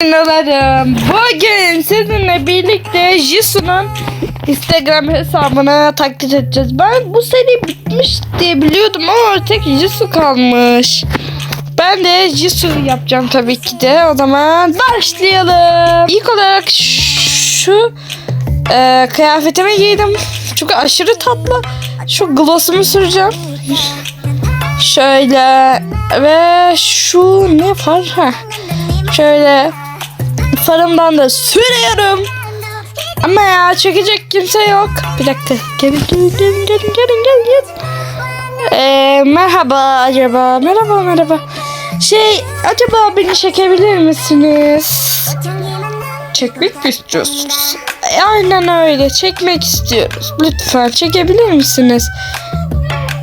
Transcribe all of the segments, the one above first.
Dinlerim. Bugün sizinle birlikte Jisoo'nun Instagram hesabını taklit edeceğiz. Ben bu seri bitmiş diye biliyordum ama artık Jisoo kalmış. Ben de Jisoo yapacağım tabii ki de. O zaman başlayalım. İlk olarak şu e, kıyafetimi giydim. Çünkü aşırı tatlı. Şu gloss'umu süreceğim. Şöyle ve şu ne var? Ha. Şöyle farımdan da sürüyorum. Ama ya çekecek kimse yok. Bir dakika. Ee, merhaba acaba. Merhaba merhaba. Şey acaba beni çekebilir misiniz? Çekmek mi istiyorsunuz? E, Aynen öyle. Çekmek istiyoruz. Lütfen çekebilir misiniz?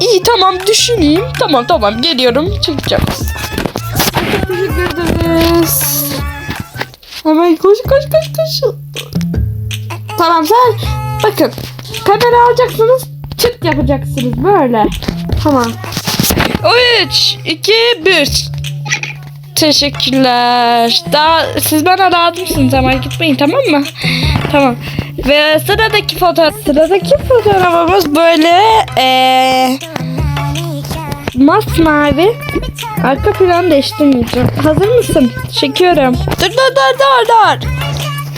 İyi tamam düşüneyim. Tamam tamam geliyorum. Çekeceğim. Teşekkür ederiz. Hemen koş koş koş koş. Tamam sen bakın kamera alacaksınız çıt yapacaksınız böyle. Tamam. 3, 2, 1. Teşekkürler. Daha siz bana lazımsınız ama gitmeyin tamam mı? Tamam. Ve sıradaki fotoğraf sıradaki fotoğrafımız böyle eee masmavi. Arka plan değiştirmeyeceğim. Hazır mısın? Çekiyorum. Dur dur dur dur dur.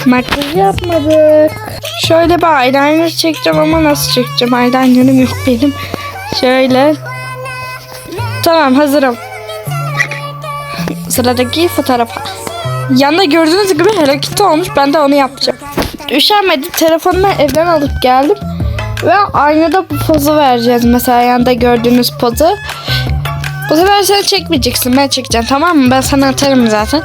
Makyaj yapmadık. Şöyle bir eyeliner çekeceğim ama nasıl çekeceğim? Eyelinerım yok benim. Şöyle. Tamam hazırım. Sıradaki fotoğrafa. Yanında gördüğünüz gibi Hello Kitty olmuş. Ben de onu yapacağım. Üşenmedim. Telefonumu evden alıp geldim. Ve aynada bu pozu vereceğiz. Mesela yanında gördüğünüz pozu. Bu sefer sen çekmeyeceksin. Ben çekeceğim tamam mı? Ben sana atarım zaten.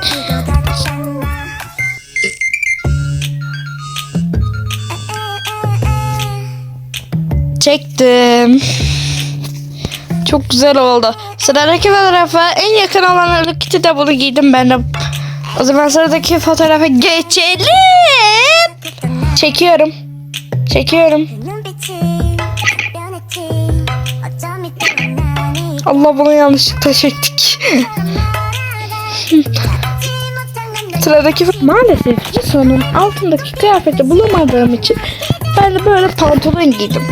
Çektim. Çok güzel oldu. Sıradaki fotoğrafa en yakın olan Hello de bunu giydim ben de. O zaman sıradaki fotoğrafa geçelim. Çekiyorum. Çekiyorum. Allah bunu yanlışlıkla çektik. Sıradaki maalesef Jisoo'nun altındaki kıyafeti bulamadığım için ben de böyle pantolon giydim.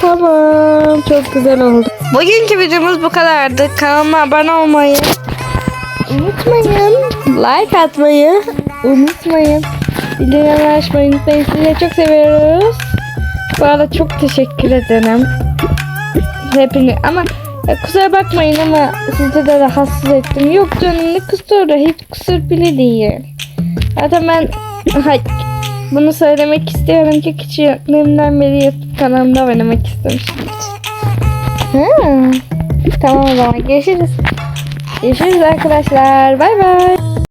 Tamam çok güzel oldu. Bugünkü videomuz bu kadardı. Kanalıma abone olmayı unutmayın. Like atmayı unutmayın. Bildirimleri açmayı unutmayın. Sizi çok seviyoruz. Bu arada çok teşekkür ederim. Hepiniz ama ya kusura bakmayın ama sizi de rahatsız ettim. Yok canım ne kusuru hiç kusur bile değil. Zaten ben hay, bunu söylemek istiyorum ki küçüklüğümden beri YouTube kanalımda oynamak istemiştim. Tamam o zaman görüşürüz. Görüşürüz arkadaşlar. Bay bay.